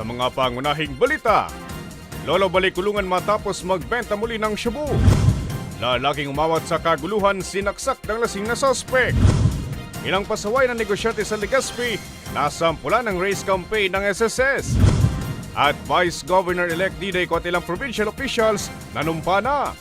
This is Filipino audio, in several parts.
Sa mga pangunahing balita, Lolo balik kulungan matapos magbenta muli ng shabu. Lalaking umawat sa kaguluhan sinaksak ng lasing na sospek. Ilang pasaway ng negosyante sa Legazpi, nasampulan ng race campaign ng SSS. At Vice Governor-elect Diday ko at ilang provincial officials nanumpa na.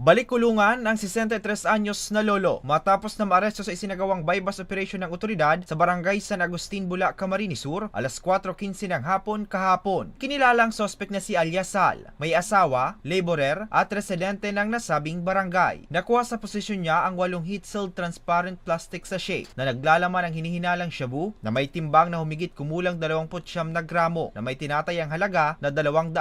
Balik kulungan ang 63 anyos na lolo matapos na maaresto sa isinagawang bypass operation ng otoridad sa barangay San Agustin, Bula, Camarines Sur alas 4.15 ng hapon kahapon. Kinilalang sospek na si Alyasal, may asawa, laborer at residente ng nasabing barangay. Nakuha sa posisyon niya ang walong heat-sealed transparent plastic sachet na naglalaman ng hinihinalang shabu na may timbang na humigit kumulang 29 na gramo na may tinatayang halaga na 200,000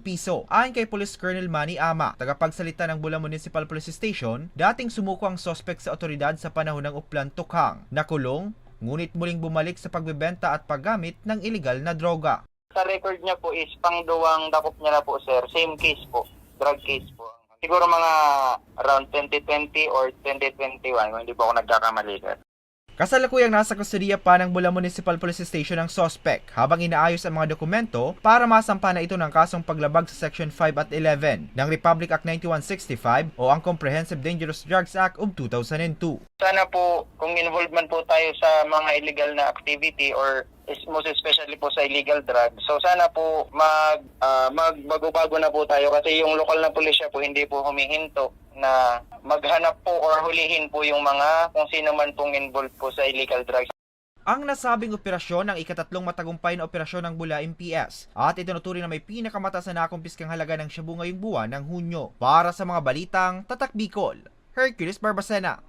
piso. Ayon kay Police Colonel Manny Ama, tagapagsalita ng Bula Municipal Police Station, dating sumuko ang sospek sa otoridad sa panahon ng Uplan Tukhang. Nakulong, ngunit muling bumalik sa pagbebenta at paggamit ng iligal na droga. Sa record niya po is pangduwang dakop niya na po sir. Same case po. Drug case po. Siguro mga around 2020 or 2021 kung hindi po ako nagkakamali sir. Kasalukuyang nasa kustudiya pa ng Bula Municipal Police Station ang sospek habang inaayos ang mga dokumento para masampa na ito ng kasong paglabag sa Section 5 at 11 ng Republic Act 9165 o ang Comprehensive Dangerous Drugs Act of 2002. Sana po kung involved man po tayo sa mga illegal na activity or most especially po sa illegal drugs. So sana po mag ah, magbago-bago na po tayo kasi yung lokal na pulisya po hindi po humihinto na maghanap po or hulihin po yung mga kung sino man pong involved po sa illegal drugs. Ang nasabing operasyon ng ikatatlong matagumpay na operasyon ng Bula MPS at itinuturing na may pinakamataas na nakumpiskang halaga ng Shabu ngayong buwan ng Hunyo. Para sa mga balitang Tatak Bicol, Hercules Barbacena.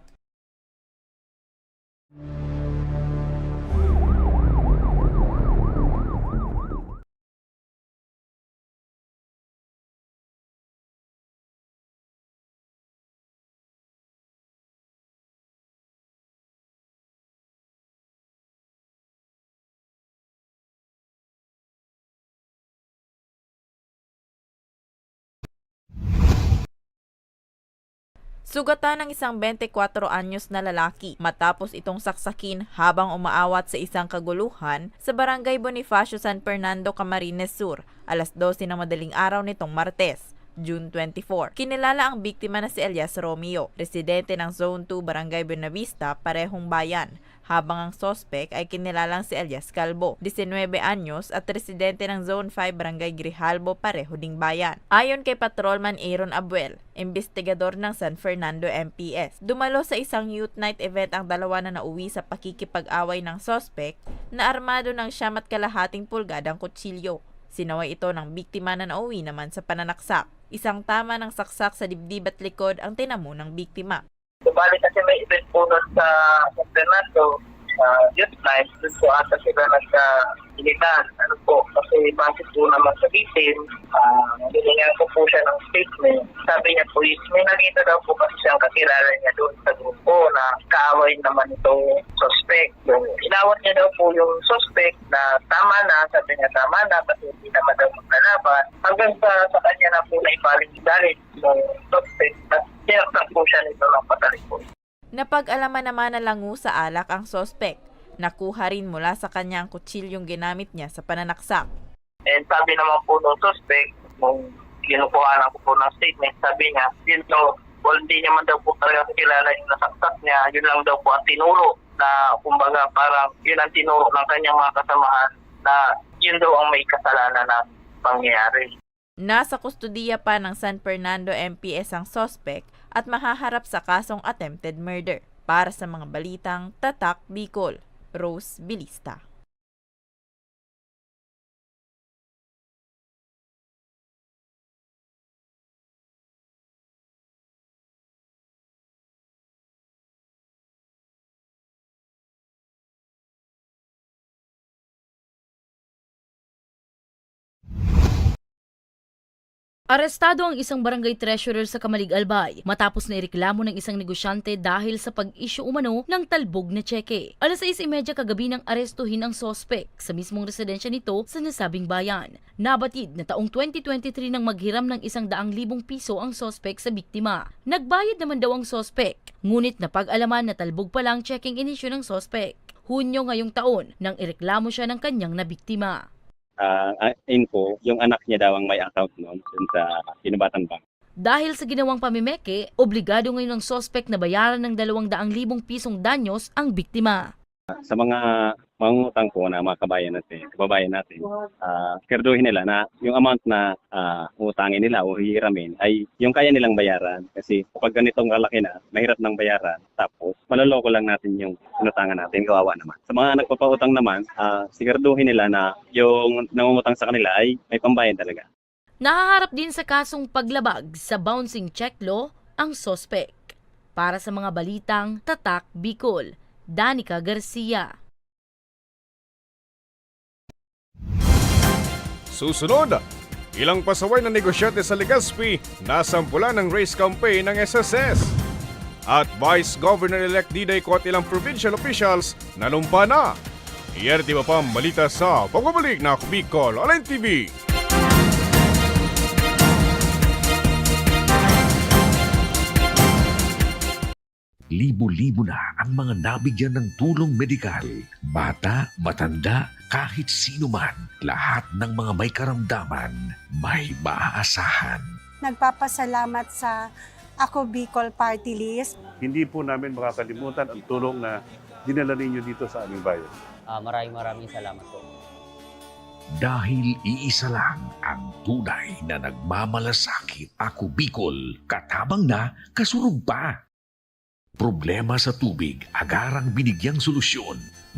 Sugatan ng isang 24 anyos na lalaki matapos itong saksakin habang umaawat sa isang kaguluhan sa barangay Bonifacio San Fernando, Camarines Sur, alas 12 ng madaling araw nitong Martes. June 24. Kinilala ang biktima na si Elias Romeo, residente ng Zone 2 Barangay Buenavista, parehong bayan, habang ang sospek ay kinilalang si Elias Calvo, 19 anyos at residente ng Zone 5 Barangay Grijalbo, pareho ding bayan. Ayon kay Patrolman Aaron Abuel, investigador ng San Fernando MPS, dumalo sa isang youth night event ang dalawa na nauwi sa pakikipag-away ng sospek na armado ng siyam at kalahating pulgadang kutsilyo. Sinaway ito ng biktima na nauwi naman sa pananaksak. Isang tama ng saksak sa dibdib at likod ang tinamo ng biktima. Bali kasi may event po nun sa San Fernando, sa youth night, doon po ata sila nagka-ilitan. Ano po, kasi base po naman sa victim, uh, binigyan ko po siya ng statement. Sabi niya po may nakita daw po kasi siyang kakilala niya doon sa grupo na kaaway naman itong suspect. Yung inawat niya daw po yung suspect na tama na, sabi niya tama na kasi hindi naman daw maglalaban. Hanggang sa, sa kanya na po na ibaling galit ng suspect at sinaksak po siya nito ng patalikod. Napag-alaman naman na langu sa alak ang sospek. Nakuha rin mula sa kanya ang kutsilyong ginamit niya sa pananaksak. And sabi naman po ng suspect, nung kinukuha ko po ng statement, sabi niya, yun to, Well, hindi naman daw po talaga kilala yung nasaksak niya. Yun lang daw po ang tinuro na kumbaga parang yun ang tinuro ng kanyang mga kasamahan na yun daw ang may kasalanan na pangyayari. Nasa kustudiya pa ng San Fernando MPS ang sospek at mahaharap sa kasong attempted murder. Para sa mga balitang Tatak Bicol, Rose Bilista. Arestado ang isang barangay treasurer sa Kamalig Albay matapos na ireklamo ng isang negosyante dahil sa pag-issue umano ng talbog na tseke. Alas 6.30 kagabi nang arestuhin ang sospek sa mismong residensya nito sa nasabing bayan. Nabatid na taong 2023 nang maghiram ng isang daang libong piso ang sospek sa biktima. Nagbayad naman daw ang sospek, ngunit napag-alaman na talbog pa lang checking inisyu ng sospek. Hunyo ngayong taon nang ireklamo siya ng kanyang nabiktima. Uh, info, yung anak niya daw ang may account noon dun sa Kinabatan Bank. Dahil sa ginawang pamimeke, obligado ngayon ng sospek na bayaran ng 200,000 pisong danyos ang biktima. Sa mga mangungutang po na mga kabayan natin, kababayan natin, uh, kerduhin nila na yung amount na uh, utangin nila o hihiramin ay yung kaya nilang bayaran. Kasi kapag ganitong kalaki na, mahirap ng bayaran. Tapos, maloloko lang natin yung inutangan natin, kawawa naman. Sa mga nagpapautang naman, uh, siguraduhin nila na yung nangungutang sa kanila ay may pambayad talaga. Nahaharap din sa kasong paglabag sa bouncing check law ang sospek. Para sa mga balitang Tatak Bicol, Danica Garcia. Susunod, ilang pasaway na negosyante sa Legazpi nasampulan ng race campaign ng SSS. At Vice Governor-elect Diday ko ilang provincial officials nalumpa na. At iba pang balita sa pagbabalik na Bicol Online TV. Libo-libo na ang mga nabigyan ng tulong medikal. Bata, matanda, kahit sino man, lahat ng mga may karamdaman, may maaasahan. nagpapasalamat sa Ako Bicol Party List. hindi po namin makakalimutan ang tulong na dinala ninyo dito sa aming bayan. Ah, maraming maraming salamat po. Dahil iisa lang ang tunay na nagmamalasakit. Ako Bicol, katabang na, kasurog pa. Problema sa tubig, agarang binigyang solusyon.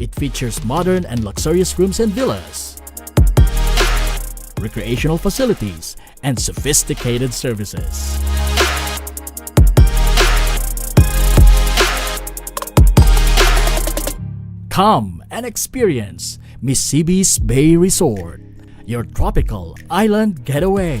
It features modern and luxurious rooms and villas, recreational facilities, and sophisticated services. Come and experience Mississippi's Bay Resort, your tropical island getaway.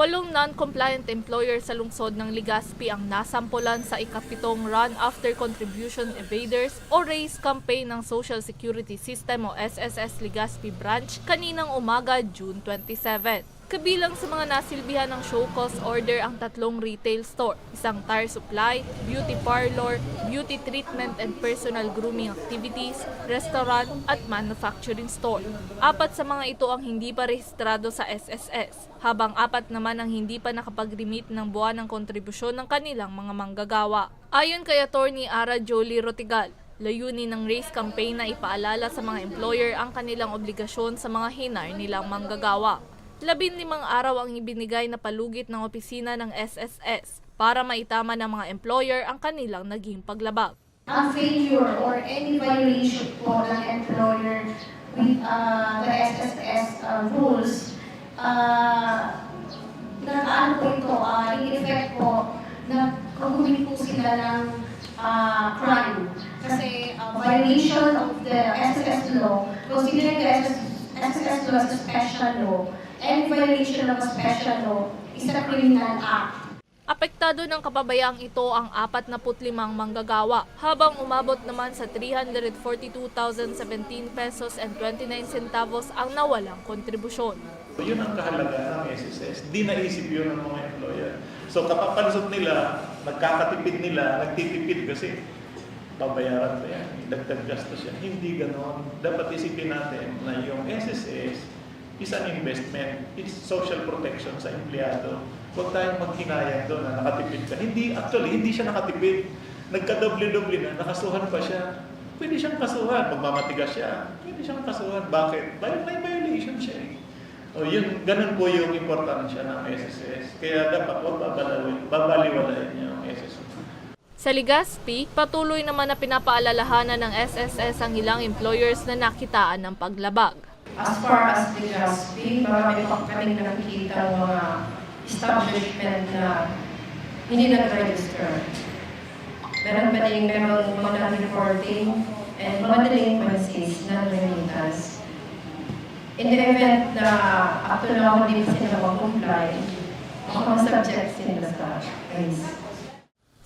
Walong non-compliant employer sa lungsod ng Legazpi ang nasampulan sa ikapitong Run After Contribution Evaders o RACE campaign ng Social Security System o SSS Legazpi Branch kaninang umaga June 27. Kabilang sa mga nasilbihan ng show cause order ang tatlong retail store, isang tire supply, beauty parlor, beauty treatment and personal grooming activities, restaurant at manufacturing store. Apat sa mga ito ang hindi pa rehistrado sa SSS, habang apat naman ang hindi pa nakapag-remit ng buwan ng kontribusyon ng kanilang mga manggagawa. Ayon kay Attorney Ara Jolie Rotigal, Layunin ng race campaign na ipaalala sa mga employer ang kanilang obligasyon sa mga hinar nilang manggagawa. Labin limang araw ang ibinigay na palugit ng opisina ng SSS para maitama ng mga employer ang kanilang naging paglabag. Ang failure or any violation po ng employer with uh, the SSS uh, rules, uh, nakaano po ito, uh, in effect po, nagkagumit po sila ng uh, crime. Kasi uh, violation of the SSS law, considering the SSS, SSS law as a special law, any violation of special law is a criminal act. Apektado ng kapabayaang ito ang 45 manggagawa, habang umabot naman sa 342,017 pesos and 29 centavos ang nawalang kontribusyon. So, yun ang kahalaga ng SSS. Di naisip yun ng mga employer. So kapapansot nila, nagkakatipid nila, nagtitipid kasi babayaran pa yan, dagdag gastos yan. Hindi ganon. Dapat isipin natin na yung SSS is an investment. It's social protection sa empleyado. Huwag tayong maghinayang doon na nakatipid ka. Hindi, actually, hindi siya nakatipid. Nagka-doble-doble na, nakasuhan pa siya. Pwede siyang kasuhan. Magmamatigas siya. Pwede siyang kasuhan. Bakit? Dahil may violation siya eh. O yun, ganun po yung importansya ng SSS. Kaya dapat huwag babalawin, babaliwalain niya ang SSS. Sa Legazpi, patuloy naman na pinapaalalahanan ng SSS ang ilang employers na nakitaan ng paglabag. As far as the Gaspi, marami pa kaming nakikita mga establishment na hindi nag-register. Meron pa din merong mga reporting and mga delinquencies na remittance. In the event na up to now hindi pa sila mag-comply, makakasubject sila sa case.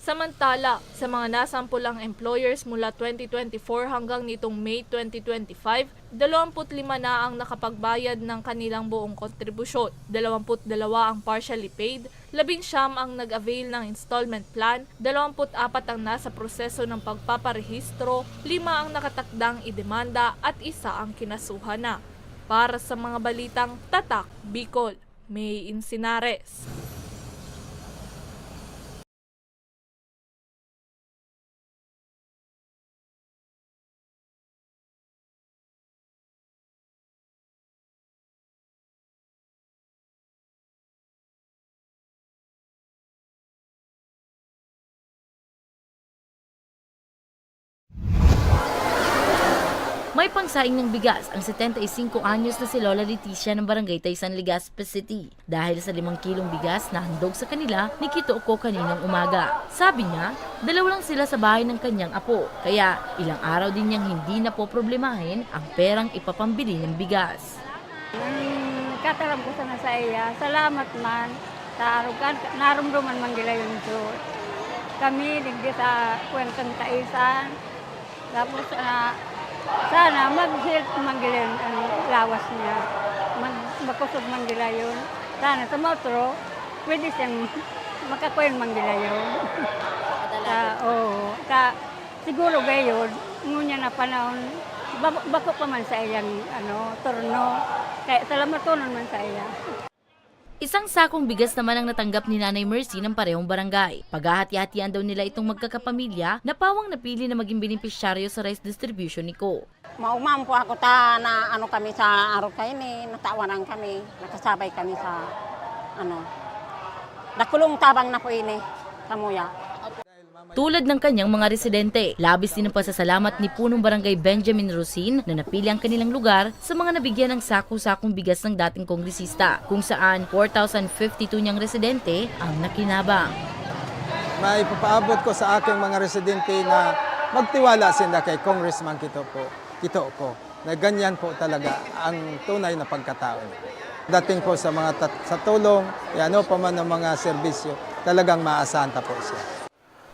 Samantala, sa mga nasampulang employers mula 2024 hanggang nitong May 2025, 25 na ang nakapagbayad ng kanilang buong kontribusyon, 22 ang partially paid, 19 ang nag-avail ng installment plan, 24 ang nasa proseso ng pagpaparehistro, 5 ang nakatakdang idemanda at isa ang kinasuhan na. Para sa mga balitang Tatak, Bicol, May Insinares. Pangsaing ng bigas ang 75 anyos na si Lola Leticia ng Barangay Taysan, Legazpi City dahil sa 5 kilong bigas na handog sa kanila ni Kito ko kaninang umaga. Sabi niya, dalawa lang sila sa bahay ng kanyang apo, kaya ilang araw din niyang hindi na po problemahin ang perang ipapambili ng bigas. Mm, kataram ko sana sa iya. Salamat man. Sa arugan, narumduman man gila yung Diyos. Kami, digdi sa kwentang taisan. Tapos, ah, sana mag-help man gila yung ano, lawas niya. Mag, makusog man gila yun. Sana sa motro, pwede siyang makakwen man gila yun. Sa, oo. Sa, siguro gayon, ngunya na panahon, bako, bako pa man sa iyang ano, turno. Kaya salamat tunon man sa iya. Isang sakong bigas naman ang natanggap ni Nanay Mercy ng parehong barangay. Paghahati-hatian daw nila itong magkakapamilya na pawang napili na maging benepisyaryo sa rice distribution ni Ko. Maumam po ako ta na ano kami sa araw kayo ni, natawanan kami, nakasabay kami sa ano. Nakulong tabang na po ini, kamuya. Tulad ng kanyang mga residente, labis din ang pasasalamat ni punong barangay Benjamin Rosin na napili ang kanilang lugar sa mga nabigyan ng sako-sakong bigas ng dating kongresista, kung saan 4,052 niyang residente ang nakinabang. May papaabot ko sa aking mga residente na magtiwala sila kay Congressman Kito po, Kito ko. Na ganyan po talaga ang tunay na pagkatao. Dating po sa mga sa tulong, ano pa man ang mga serbisyo, talagang maasahan po siya.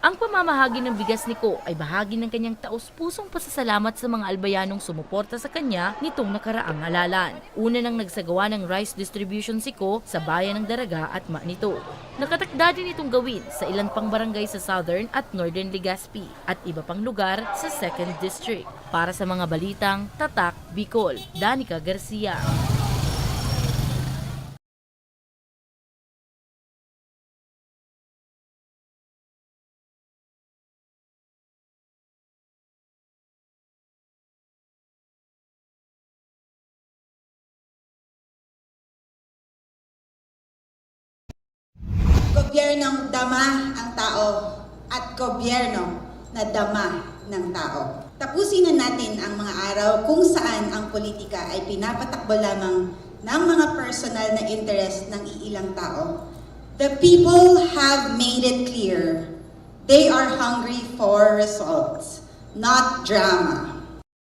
Ang pamamahagi ng bigas ni Ko ay bahagi ng kanyang taos-pusong pasasalamat sa mga albayanong sumuporta sa kanya nitong nakaraang halalan. Una nang nagsagawa ng rice distribution si Ko sa bayan ng Daraga at Manito. Nakatakda din itong gawin sa ilan pang barangay sa Southern at Northern Legazpi at iba pang lugar sa 2nd District. Para sa mga balitang Tatak, Bicol, Danica Garcia. Gobyernong dama ang tao at gobyerno na dama ng tao. Tapusin na natin ang mga araw kung saan ang politika ay pinapatakbo lamang ng mga personal na interest ng iilang tao. The people have made it clear they are hungry for results, not drama.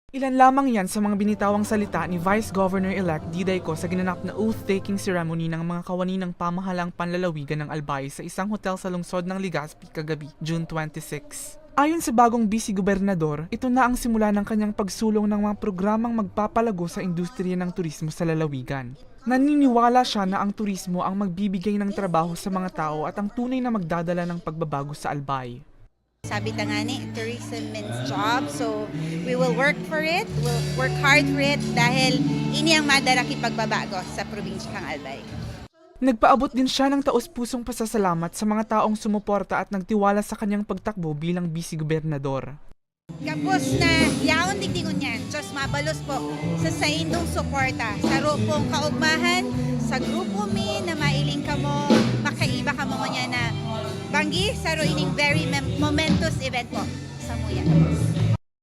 Ilan lamang yan sa mga binitawang salita ni Vice Governor-elect Diday Ko sa ginanap na oath-taking ceremony ng mga kawani ng pamahalang panlalawigan ng Albay sa isang hotel sa lungsod ng Legazpi kagabi, June 26. Ayon sa bagong busy gobernador, ito na ang simula ng kanyang pagsulong ng mga programang magpapalago sa industriya ng turismo sa lalawigan. Naniniwala siya na ang turismo ang magbibigay ng trabaho sa mga tao at ang tunay na magdadala ng pagbabago sa Albay. Sabi ta nga ni, tourism means job. So, we will work for it. We'll work hard for it dahil ini ang madaraki pagbabago sa probinsya kang Albay. Nagpaabot din siya ng taos-pusong pasasalamat sa mga taong sumuporta at nagtiwala sa kanyang pagtakbo bilang vice-gobernador. Kapos na yaon digdingon yan, Diyos mabalos po sa saindong suporta, sa rupong kaugmahan, sa grupo mi na mailing ka mo, makaiba ka mo niya na banggi sa very momentous event po sa Muya.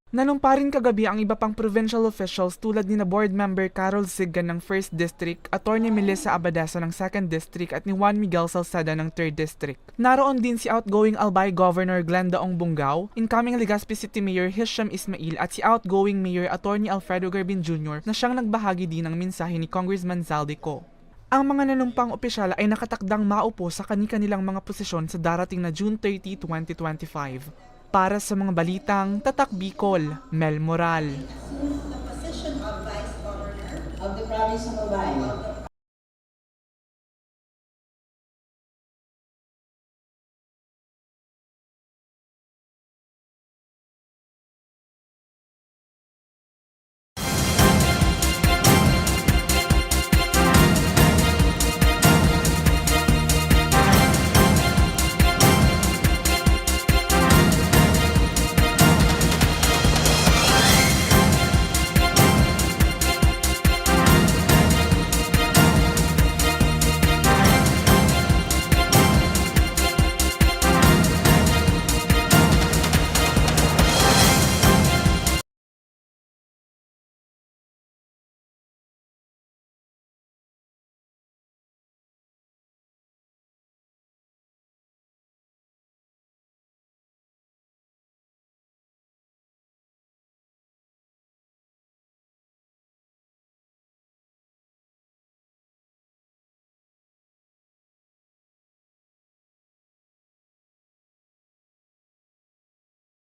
Nanumpa rin kagabi ang iba pang provincial officials tulad ni na board member Carol Siggan ng 1st District, Attorney Melissa Abadasa ng 2nd District at ni Juan Miguel Salceda ng 3rd District. Naroon din si outgoing Albay Governor Glenda Ong Bungao, incoming Legazpi City Mayor Hisham Ismail at si outgoing Mayor Attorney Alfredo Garbin Jr. na siyang nagbahagi din ng mensahe ni Congressman Zaldico. Ang mga nanumpang opisyal ay nakatakdang maupo sa kani-kanilang mga posisyon sa darating na June 30, 2025. Para sa mga balitang Tatak Bicol, Mel Moral. Of the province of Albay